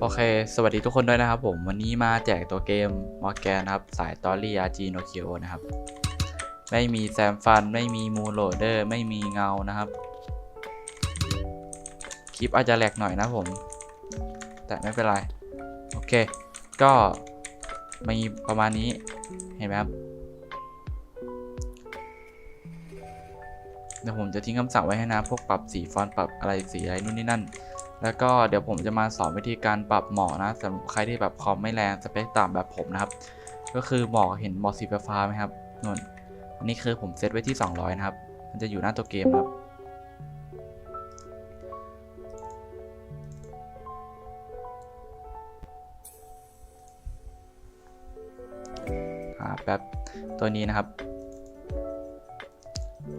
โอเค สวัสดีทุกคนด้วยนะครับผม วันนี้มาแจกตัวเกมมอร์แกนนะครับ สายตอรี่อาจีโนคิโอนะครับ ไม่มีแซมฟัน ไม่มีมูโรเดอร์ ไม่มีเงานะครับ คลิปอาจจะแหลกหน่อยนะผม แต่ไม่เป็นไร โอเค ก็มีประมาณนี้ เห็นไหมครับ เดี๋ยวผมจะทิ้งคำสั่งไว้ให้นะ พวกปรับสีฟอนต์ปรับอะไรสีอะไรนู่นนี่นั่น แล้วก็เดี๋ยวผมจะมาสอนวิธีการปรับหมอกนะสำหรับใครที่แบบคอมไม่แรงสเปคต่ำแบบผมนะครับ ก็คือหมอกเห็นหมอกสีฟ้าไหมครับนู่นอันนี้คือผมเซตไว้ที่ 200 นะครับ มันจะอยู่หน้าตัวเกมครับ แป๊บตัวนี้นะครับ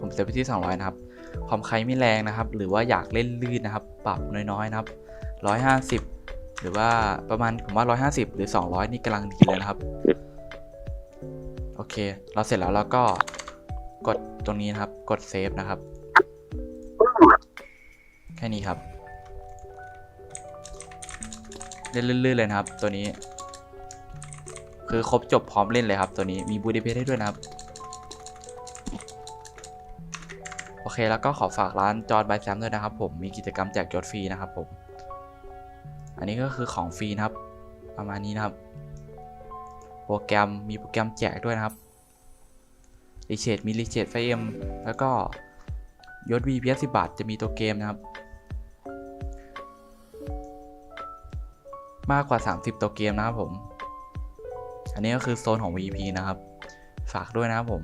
ผมเซตไปที่ 200 นะครับ ความใครไม่แรงนะครับ หรือว่าอยากเล่นลื่นนะครับ ปรับน้อยๆนะครับ 150 หรือว่าประมาณผมว่า 150 หรือ 200 นี่กำลังดีเลยนะครับ โอเค เราเสร็จแล้วเราก็กดตรงนี้นะครับ กดเซฟนะครับ แค่นี้ครับ เล่นลื่นๆเลยนะครับ ตัวนี้ คือครบจบพร้อมเล่นเลยครับ ตัวนี้มีบูดีเพสให้ด้วยนะครับ เคแล้วก็ขอฝากร้านจอร์ดบายแซมด้วยนะครับผมมีกิจกรรมแจกยศฟรีนะครับผม อันนี้ก็คือของฟรีนะครับ ประมาณนี้นะครับ โปรแกรมมีโปรแกรมแจกด้วยนะครับรีเชดมีรีเชดไฟเอ็มแล้วก็ยศ VPS 10บาทจะมีตัวเกมนะครับ มากกว่า 30 ตัวเกมนะครับผม อันนี้ก็คือโซนของ VP นะครับ ฝากด้วยนะครับผม